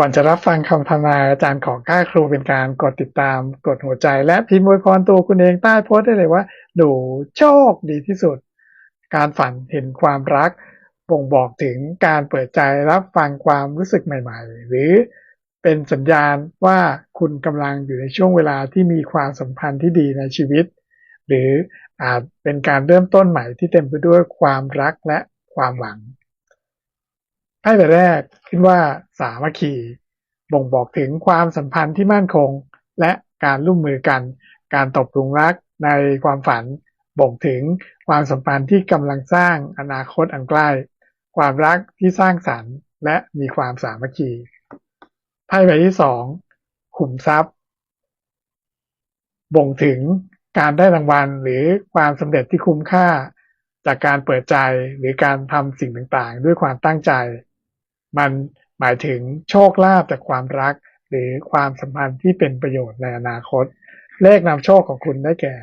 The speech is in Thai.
ก่อนจะรับฟังคำทำนายอาจารย์ของก้าครูเป็นการกดติดตามกดหัวใจ และพิมพ์อวยพรตัวคุณเองใต้โพสต์ได้เลยว่า หนูโชคดีที่สุด การฝันเห็นความรักบ่งบอกถึงการเปิดใจรับฟังความรู้สึกใหม่ ๆ หรือเป็นสัญญาณว่าคุณกำลังอยู่ในช่วงเวลาที่มีความสัมพันธ์ที่ดีในชีวิต หรืออาจเป็นการเริ่มต้นใหม่ที่เต็มไปด้วยความรักและความหวัง ไพ่ใบแรกขึ้นว่าสามัคคีบ่งบอกถึงความสัมพันธ์ที่มั่นคง และการร่วมมือกัน การตกลุมรักในความฝัน บ่งถึงความสัมพันธ์ที่กำลังสร้างอนาคตอันใกล้ ความรักที่สร้างสรรค์ และมีความสามัคคีไพ่ใบที่สองขุมทรัพย์ บ่งถึงการได้รางวัลหรือความสำเร็จที่คุ้มค่า จากการเปิดใจหรือการทำสิ่งต่างๆ ด้วยความตั้งใจ มันหมายถึงโชคลาภจากความรัก หรือความสัมพันธ์ที่เป็นประโยชน์ในอนาคต เลขนำโชคของคุณได้แก่